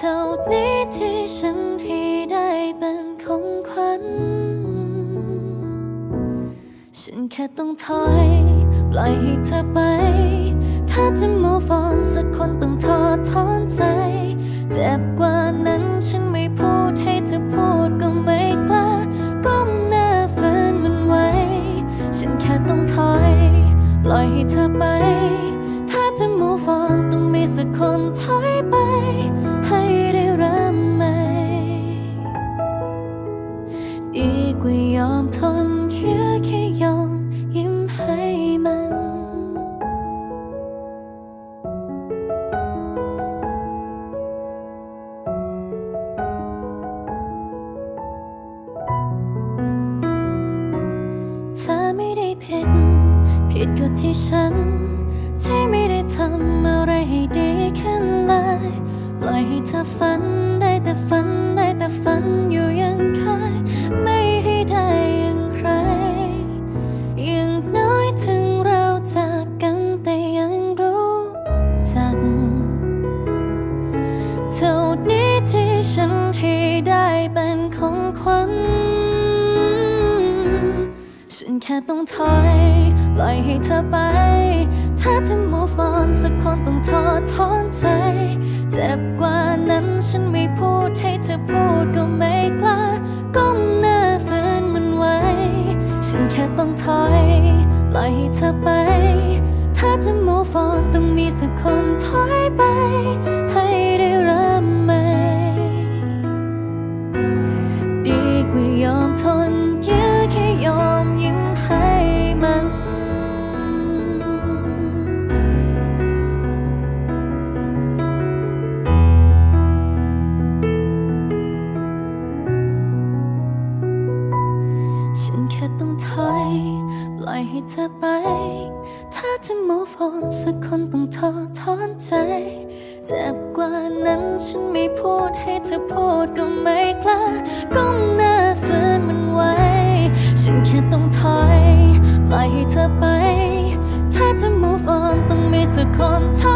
เท่านี้ที่ฉันให้ได้เป็นของขวัญ ฉันแค่ต้องถอย ปล่อยให้เธอไป ถ้าจะ move on สักคนต้องทอดถอนใจ เจ็บกว่านั้นฉันไม่พูดให้เธอพูดก็ไม่กล้าก้มหน้าฝืนมันไว้ ฉันแค่ต้องถอย ปล่อยให้เธอไป ถ้าจะ move on ต้องมีสักคนถอยไป ผิด ผิดก็ที่ฉัน ที่ไม่ได้ทำอะไรให้ดีขึ้นเลย ปล่อยให้เธอฝันได้แต่ฝันได้แต่ฝันอยู่ยังเคยไม่ให้ได้อย่างใครอย่างน้อยถึงเราจากกันแต่ยังรู้จักเท่านี้ที่ฉันให้ได้เป็นของขวัญฉัน แค่ต้องถอย ปล่อยให้เธอไป ถ้าจะ move on สักคนต้องทอดถอนใจ เจ็บกว่านั้นฉันไม่พูดให้เธอพูดก็ไม่กล้า ก้มหน้าฝืนมันไว้ ฉันแค่ต้องถอย ปล่อยให้เธอไป ถ้าจะ move on ต้องมีสักคนถอยไป ให้ ฉันแค่ต้องถอยปล่อยให้เธอไป ถ้าจะ move on สักคนต้องท้อทอนใจ เจ็บกว่านั้นฉันไม่พูดให้เธอพูดก็ไม่กล้าก้มหน้าฝืนมันไว้ ฉันแค่ต้องถอยปล่อยให้เธอไป ถ้าจะ move on ต้องมีสักคนท้อ